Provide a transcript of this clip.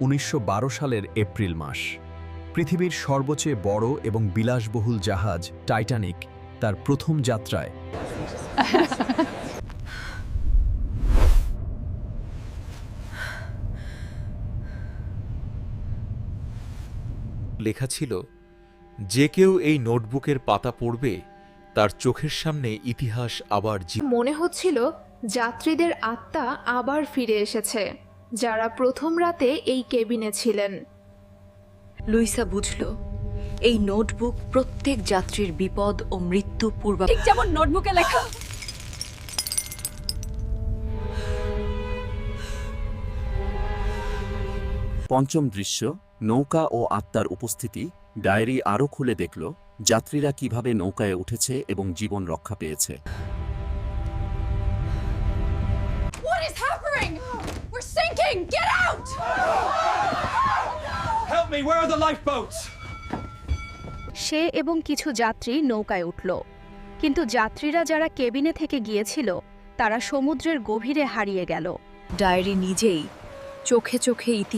উনিশশো বারো সালের এপ্রিল মাস। পৃথিবীর সর্বচেয়ে বড় এবং বিলাসবহুল জাহাজ টাইটানিক তার প্রথম যাত্রায়। লেখা ছিল যে কেউ এই নোটবুকের পাতা পড়বে তার চোখের সামনে ইতিহাস আবার মনে হচ্ছিল যাত্রীদের আত্মা আবার ফিরে এসেছে। যারা প্রথম রাতে এই কেবিনে ছিলেন। লুইসা বুঝল এই নোটবুক প্রত্যেক যাত্রীর বিপদ ও মৃত্যু পূর্বা ঠিক যেমন নোটবুকে লেখা। পঞ্চম দৃশ্য নৌকা ও আত্মার উপস্থিতি ডায়েরি আরও খুলে দেখল যাত্রীরা কীভাবে নৌকায় উঠেছে এবং জীবন রক্ষা পেয়েছে। Sinking! Get out! Help me, where are the lifeboats? সে এবং কিছু যাত্রী নৌকায় উঠল কিন্তু যাত্রীরা যারা কেবিনে থেকে গিয়েছিল তারা সমুদ্রের গভীরে হারিয়ে গেল ডায়েরি নিজেই চোখে চোখে ইতিহাস